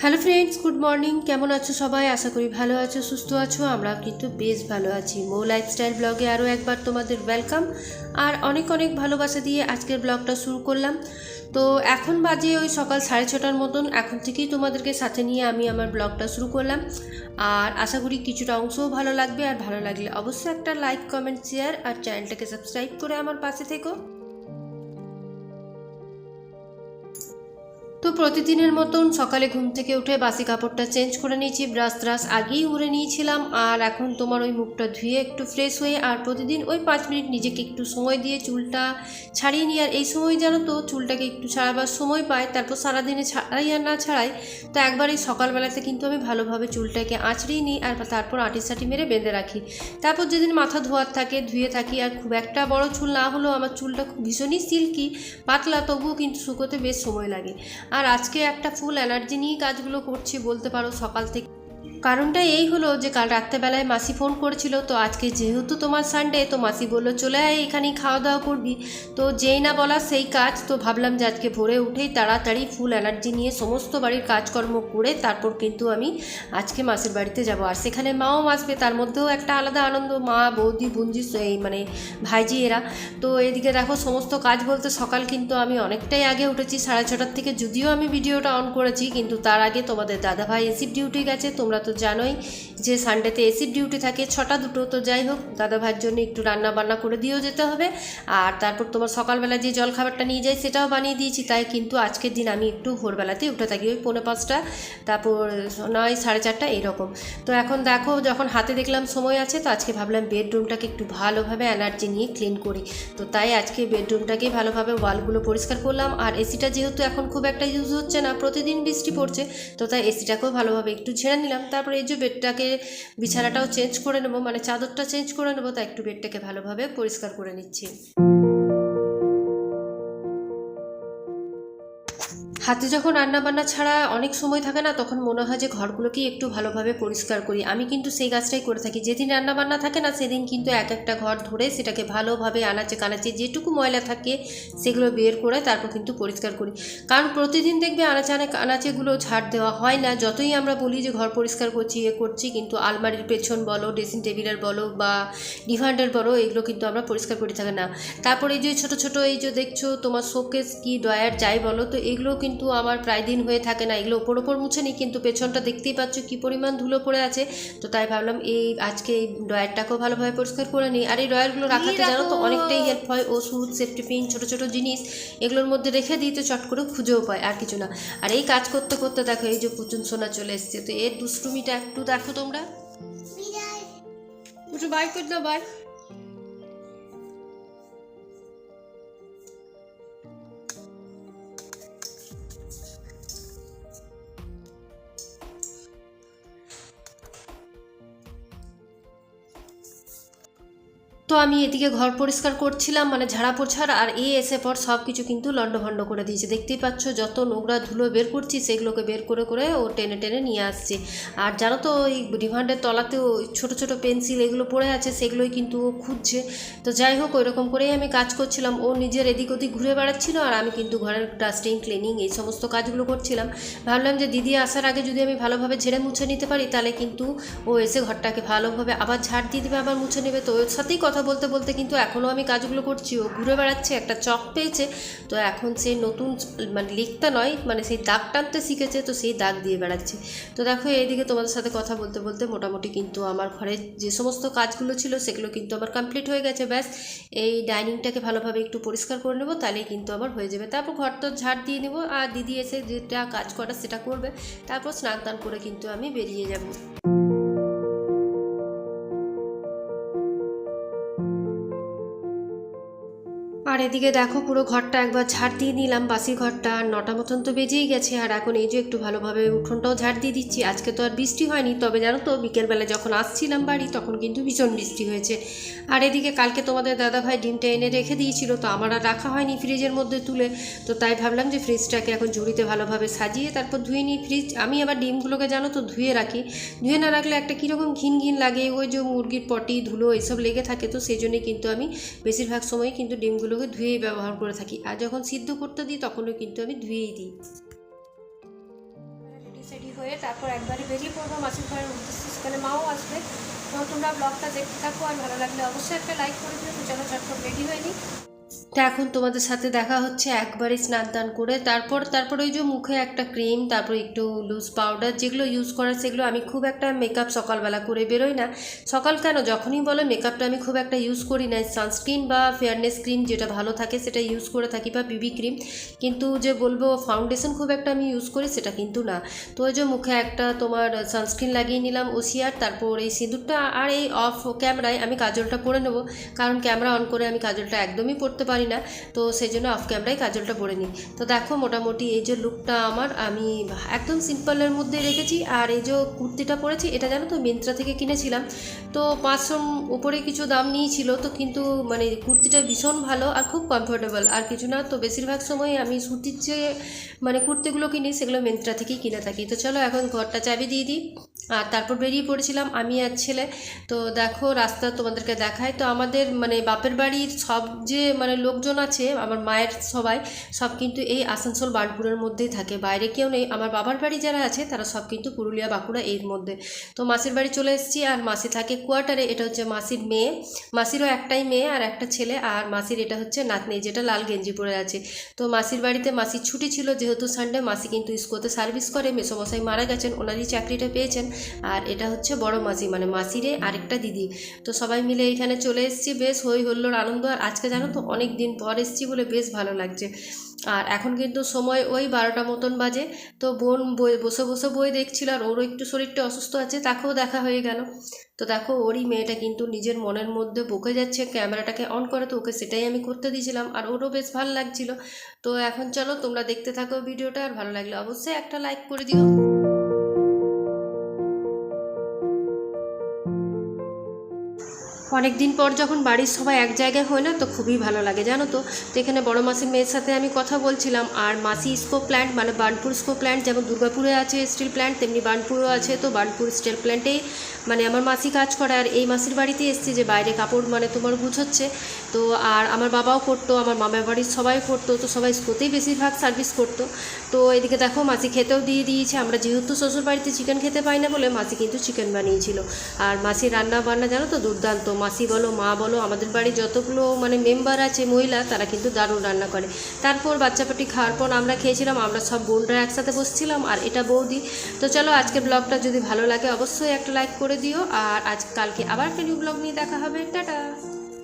Hello friends good morning কেমন আছো সবাই? আশা করি ভালো আছো, সুস্থ আছো। আমরা কিন্তু বেশ ভালো আছি। মো লাইফস্টাইল ব্লগে আরও একবার তোমাদের ওয়েলকাম আর অনেক অনেক ভালোবাসা দিয়ে আজকের ব্লগটা শুরু করলাম। তো এখন বাজে ওই সকাল সাড়ে ছটার মতন। এখন থেকেই তোমাদেরকে সাথে নিয়ে আমি আমার ব্লগটা শুরু করলাম। আর আশা করি কিছুটা অংশও ভালো লাগবে। আর ভালো লাগলে অবশ্যই একটা লাইক কমেন্ট শেয়ার আর চ্যানেলটাকে সাবস্ক্রাইব করে আমার পাশে থেকো। তো প্রতিদিনের মতন সকালে ঘুম থেকে উঠে বাসি কাপড়টা চেঞ্জ করে নিয়েছি, ব্রাশ ত্রাশ আগেই উড়ে নিয়েছিলাম। আর এখন তোমার ওই মুখটা ধুয়ে একটু ফ্রেশ হয়ে আর প্রতিদিন ওই পাঁচ মিনিট নিজেকে একটু সময় দিয়ে চুলটা ছাড়িয়ে নিই। আর এই সময় জানো তো, চুলটাকে একটু ছাড়াবার সময় পাই তারপর সারাদিনে ছাড়াই আর না ছাড়াই তো একবার এই সকালবেলাতে কিন্তু আমি ভালোভাবে চুলটাকে আঁচড়িয়ে নিই আর তারপর আটি সাটি মেরে বেঁধে রাখি। তারপর যেদিন মাথা ধোয়ার থাকে, ধুয়ে থাকি আর খুব একটা বড় চুল না হলেও আমার চুলটা খুব ভীষণই সিল্কি পাতলা, তবুও কিন্তু শুকোতে বেশ সময় লাগে। আর আজকে একটা ফুল এনার্জি নিয়েই কাজগুলো করছি বলতে পারো সকাল থেকে কারণটা এই হলো যে কাল রাত্রেবেলায় মাসি ফোন করেছিল, তো আজকে যেহেতু তোমার সানডে তো মাসি বলল, চলে আয়, এখানেই খাওয়া দাওয়া করবি। তো যেই না বলা সেই কাজ, তো ভাবলাম যে আজকে ভোরে উঠেই তাড়াতাড়ি ফুল এনার্জি নিয়ে সমস্ত বাড়ির কাজকর্ম করে তারপর কিন্তু আমি আজকে মাসির বাড়িতে যাব। আর সেখানে মাও আসবে, তার মধ্যেও একটা আলাদা আনন্দ, মা, বৌদি বুঞ্জি এই মানে ভাইজি এরা। তো এদিকে দেখো সমস্ত কাজ বলতে সকাল কিন্তু আমি অনেকটাই আগে উঠেছি, সাড়ে ছটার থেকে যদিও আমি ভিডিওটা অন করেছি, কিন্তু তার আগে তোমাদের দাদাভাই এসিড ডিউটি গেছে, তোমরা তো জানোই যে সানডেতে এসির ডিউটি থাকে, ছটা দুটো, তো যাই হোক দাদা দাদাভাইয়ের জন্য একটু রান্না বান্না করে দিয়েও যেতে হবে। আর তারপর তোমার সকালবেলা যে জল খাবারটা নিয়ে যাই সেটাও বানিয়ে দিয়েছি। তাই কিন্তু আজকের দিন আমি একটু ভোরবেলাতেই উঠে থাকি ওই পৌনে পাঁচটা। তারপর নয়, সাড়ে চারটা এরকম তো এখন দেখো, যখন হাতে দেখলাম সময় আছে, তো আজকে ভাবলাম বেডরুমটাকে একটু ভালোভাবে এনার্জি নিয়ে ক্লিন করি। তো তাই আজকে বেডরুমটাকে ভালোভাবে ওয়ালগুলো পরিষ্কার করলাম। আর এসিটা যেহেতু এখন খুব একটা ইউজ হচ্ছে না, প্রতিদিন বৃষ্টি পড়ছে, তো তাই এসিটাকেও ভালোভাবে একটু ঝেড়ে নিলাম। তারপরে এই যে বেডটাকে বিছানাটাও চেঞ্জ করে নেব মানে চাদরটা চেঞ্জ করে নেব তা একটু বেডটাকে ভালোভাবে পরিষ্কার করে নিচ্ছি। হাতে যখন রান্নাবান্না ছাড়া অনেক সময় থাকে না, তখন মনে হয় যে ঘরগুলোকে একটু ভালোভাবে পরিষ্কার করি। আমি কিন্তু সেই কাজটাই করে থাকি। যেদিন রান্নাবান্না থাকে না, সেদিন কিন্তু এক একটা ঘর ধরে সেটাকে ভালোভাবে আনাচে কানাচে যেটুকু ময়লা থাকে, সেগুলো বের করে তারপর কিন্তু পরিষ্কার করি। কারণ প্রতিদিন দেখবে আনাচে আনাচেগুলো ঝাড় দেওয়া হয় না। যতই আমরা বলি যে ঘর পরিষ্কার করছি, এ করছি, কিন্তু আলমারির পেছন বলো, ড্রেসিং টেবিলের বলো বা ডিভান্ডের বলো, এগুলো কিন্তু আমরা পরিষ্কার করে থাকি না। তারপরে যে ছোট ছোট এই যে দেখছ তোমার শোকেস কি ডয়ার যাই বলো, তো এগুলো কিন্তু আমার প্রায় দিন হয়ে থাকে না। এগুলো ওপর ওপর মুছে নিই কিন্তু পেছনটা দেখতেই পাচ্ছ কি পরিমাণ ধুলো পড়ে আছে। তো তাই ভাবলাম এই আজকে এই ডয়ারটাকেও ভালোভাবে পরিষ্কার করে নিই। আর এই ডয়ারগুলো রাখাতে জানো তো অনেকটাই হেল্প হয়। ওষুধ সেফটি পিন ছোটো ছোটো জিনিস এগুলোর মধ্যে রেখে দিই তো চট করে খুঁজেও পায় আর কিছু না। আর এই কাজ করতে করতে দেখো এই যে পুতুন সোনা চলে এসছে। তো এর দুষ্টুমিটা একটু দেখো তোমরা। বাই করে দাও বাই তো আমি এদিকে ঘর পরিষ্কার করছিলাম মানে ঝাড়া পোছার আর এ এসে পর সব কিছু কিন্তু লণ্ডভণ্ড করে দিয়েছে। দেখতেই পাচ্ছ যত নোংরা ধুলো বের করছি, সেগুলোকে বের করে করে ও টেনে টেনে নিয়ে আসছে। আর জানো তো ওই রিভান্ডের তলাতেও ছোটো ছোটো পেন্সিল এগুলো পড়ে আছে, সেগুলোই কিন্তু ও খুঁজছে। তো যাই হোক ওই রকম করেই আমি কাজ করছিলাম। ও নিজের এদিক ওদিক ঘুরে বেড়াচ্ছিল, আর আমি কিন্তু ঘরের ডাস্টিং, ক্লিনিং এই সমস্ত কাজগুলো করছিলাম। ভাবলাম যে দিদি আসার আগে যদি আমি ভালোভাবে ঝেড়ে মুছে নিতে পারি, তাহলে কিন্তু ও এসে ঘরটাকে ভালোভাবে আবার ঝাড় দিয়ে দেবে, আবার মুছে নেবে। তো ওর সাথেই কথা বলতে বলতে কিন্তু এখনও আমি কাজগুলো করছি, ও ঘুরে বেড়াচ্ছে, একটা চক পেয়েছে। তো এখন সে নতুন মানে লিখতে নয় মানে সেই দাগ টানতে শিখেছে, তো সেই দাগ দিয়ে বেড়াচ্ছে। তো দেখো, এইদিকে তোমাদের সাথে কথা বলতে বলতে মোটামুটি কিন্তু আমার ঘরে যে সমস্ত কাজগুলো ছিল, সেগুলো কিন্তু আমার কমপ্লিট হয়ে গেছে, ব্যাস। এই ডাইনিংটাকে ভালোভাবে একটু পরিষ্কার করে নেব, তাহলেই কিন্তু আমার হয়ে যাবে। তারপর ঘর তো ঝাড় দিয়ে নেব, আর দিদি এসে যেটা কাজ করা সেটা করবে, তারপর স্নান করে কিন্তু আমি বেরিয়ে যাব। আর এদিকে দেখো, পুরো ঘরটা একবার ঝাড় দিয়ে নিলাম, বাসি ঘরটা। আর নটা মতন তো বেজেই গেছে, আর এখন এই যে একটু ভালোভাবে উঠোনটাও ঝাড় দিয়ে দিচ্ছি। আজকে তো আর বৃষ্টি হয়নি, তবে জানো তো, বিকেলবেলা যখন আসছিলাম বাড়ি, তখন কিন্তু ভীষণ বৃষ্টি হয়েছে। আর এদিকে কালকে তোমাদের দাদাভাই ডিমটা এনে রেখে দিয়েছিল, তো আমার আর রাখা হয়নি ফ্রিজের মধ্যে তুলে। তো তাই ভাবলাম যে ফ্রিজটাকে এখন ঝুড়িতে ভালোভাবে সাজিয়ে তারপর ধুয়ে নিই ফ্রিজ। আমি আবার ডিমগুলোকে জানো তো, ধুয়ে রাখি। ধুয়ে না রাখলে একটা কীরকম ঘিন ঘিন লাগে, ওই যে মুরগির পটি, ধুলো এসব লেগে থাকে, তো সেই জন্যই কিন্তু আমি বেশিরভাগ সময় কিন্তু ডিমগুলোকে ধুয়েই ব্যবহার করে থাকি। আর যখন সিদ্ধ করতে দিই, তখনও কিন্তু আমি ধুয়েই দিই। রেডি হয়ে তারপর একবারই বেরিয়ে পড়ব মাছের ঘরের উদ্দেশ্যে। সেখানে মাও আসবে। তোমরা ব্লগটা দেখতে থাকো। আর ভালো লাগলে অবশ্যই একটা লাইক করে দিও। তো চলো ঝটপট রেডি হয়নি তা এখন তোমাদের সাথে দেখা হচ্ছে, একবারে স্নান টান করে। তারপর তারপর ওই যে মুখে একটা ক্রিম, তারপর একটু লুজ পাউডার যেগুলো ইউজ করার সেগুলো আমি খুব একটা মেকআপ সকালবেলা করে বেরোই না। সকাল কেন? যখনই বলো মেকআপটা আমি খুব একটা ইউজ করি না। সানস্ক্রিন বা ফেয়ারনেস ক্রিম যেটা ভালো থাকে সেটা ইউজ করে থাকি বা বিবি ক্রিম কিন্তু যে বলব ফাউন্ডেশন খুব একটা আমি ইউজ করি সেটা কিন্তু না। তো ওই যে মুখে একটা তোমার সানস্ক্রিন লাগিয়ে নিলাম ওসিয়ার তারপর এই সিঁদুরটা আর এই অফ ক্যামেরায় আমি কাজলটা পরে নেব। কারণ ক্যামেরা অন করে আমি কাজলটা একদমই পরতে পারি না। তো সেই জন্য অফ ক্যামেরায় কাজলটা পরে নিই। তো দেখো মোটামুটি এই যে লুকটা আমার, আমি একদম সিম্পলের মধ্যে রেখেছি। আর এই যে কুর্তিটা পরেছি, এটা জানো তো মিন্ত্রা থেকে কিনেছিলাম। তো পাঁচশোর উপরে কিছু দাম নিয়েছিল, তো কিন্তু মানে কুর্তিটা ভীষণ ভালো আর খুব কমফোর্টেবল আর কিছু না, তো বেশিরভাগ সময় আমি সুতির যে মানে কুর্তিগুলো কিনি, সেগুলো মিন্ত্রা থেকেই কিনে থাকি। তো চলো এখন ঘরটা চাবি দিয়ে দিই। আর তারপর বেরিয়ে পড়েছিলাম আমি আর ছেলে। তো দেখো, রাস্তা তোমাদেরকে দেখায়। তো আমাদের মানে বাপের বাড়ির সব যে মানে লোকজন আছে, আমার মায়ের সবাই, সব কিন্তু এই আসানসোল বার্নপুরের মধ্যেই থাকে। বাইরে কেউ নেই। আমার বাবার বাড়ি যারা আছে, তারা সব কিন্তু পুরুলিয়া বাঁকুড়া এর মধ্যে। তো মাসির বাড়ি চলে এসেছি আর মাসি থাকে কোয়ার্টারে। এটা হচ্ছে মাসির মেয়ে। মাসিরও একটাই মেয়ে আর একটা ছেলে। আর মাসির এটা হচ্ছে নাতনি, যেটা লাল গেঞ্জি পরে আছে। তো মাসির বাড়িতে মাসির ছুটি ছিল। যেহেতু সানডে মাসি কিন্তু স্কুলে সার্ভিস করে। মেসোমশাই মারা গেছেন। ওনারই চাকরিটা পেয়েছেন। আর এটা হচ্ছে বড় মাসি মানে মাসিরে আরেকটা দিদি। তো সবাই মিলে এখানে চলে এসেছি, বেশ হই হল্লোর আনন্দ। আর আজকে জানো তো অনেক দিন পর এসেছি বলে বেশ ভালো লাগছে। আর এখন কিন্তু সময় ওই বারোটা মতন বাজে, তো বোন বই, বসে বসে বই দেখছিল আর ওরও একটু শরীরটা অসুস্থ আছে, তাকেও দেখা হয়ে গেল। তো দেখো, ওরই মেয়েটা কিন্তু নিজের মনের মধ্যে বকে যাচ্ছে, ক্যামেরাটাকে অন করে, তো ওকে সেটাই আমি করতে দিয়েছিলাম। আর ওরও বেশ ভালো লাগছিল। তো এখন চলো, তোমরা দেখতে থাকো ভিডিওটা, আর ভালো লাগলে অবশ্যই একটা লাইক করে দিও। অনেক দিন পর যখন বাড়ির সবাই এক জায়গায় হয় না, তো খুবই ভালো লাগে, জানো তো? তো এখানে বড় মাসির মেয়ের সাথে আমি কথা বলছিলাম, আর মাসি স্কো প্ল্যান্ট মানে বার্নপুর স্কো প্ল্যান্ট যেমন দুর্গাপুরে আছে স্টিল প্ল্যান্ট তেমনি বার্নপুরও আছে, তো বার্নপুর স্টিল প্ল্যান্টেই মানে আমার মাসি কাজ করে, আর এই মাসির বাড়িতে এসছে যে বাইরে কাপড় মানে তোমার গুছোচ্ছে। তো আর আমার বাবাও করতো আমার মামার বাড়ির সবাই করতো তো সবাই স্কোতেই বেশিরভাগ সার্ভিস করতো। তো এদিকে দেখো, মাসি খেতেও দিয়ে দিয়েছে, আমরা যেহেতু শ্বশুর বাড়িতে চিকেন খেতে পাই না বলে মাসি কিন্তু চিকেন বানিয়েছিল। আর মাসির রান্না বান্না জানো তো দুর্দান্ত মাসি বলো, মা বলো, আমাদের বাড়ি যতগুলো মানে মেম্বার আছে, মহিলা, তারা কিন্তু দারুণ রান্না করে। তারপর বাচ্চা পাটি খাওয়ার পর আমরা খেয়েছিলাম, আমরা সব বোনরা একসাথে বসছিলাম, আর এটা বৌদি। তো চলো, আজকের ব্লগটা যদি ভালো লাগে, অবশ্যই একটা লাইক করে দিও, আর আজ কালকে আবার একটা নিউ ব্লগ নিয়ে দেখা হবে। টাটা!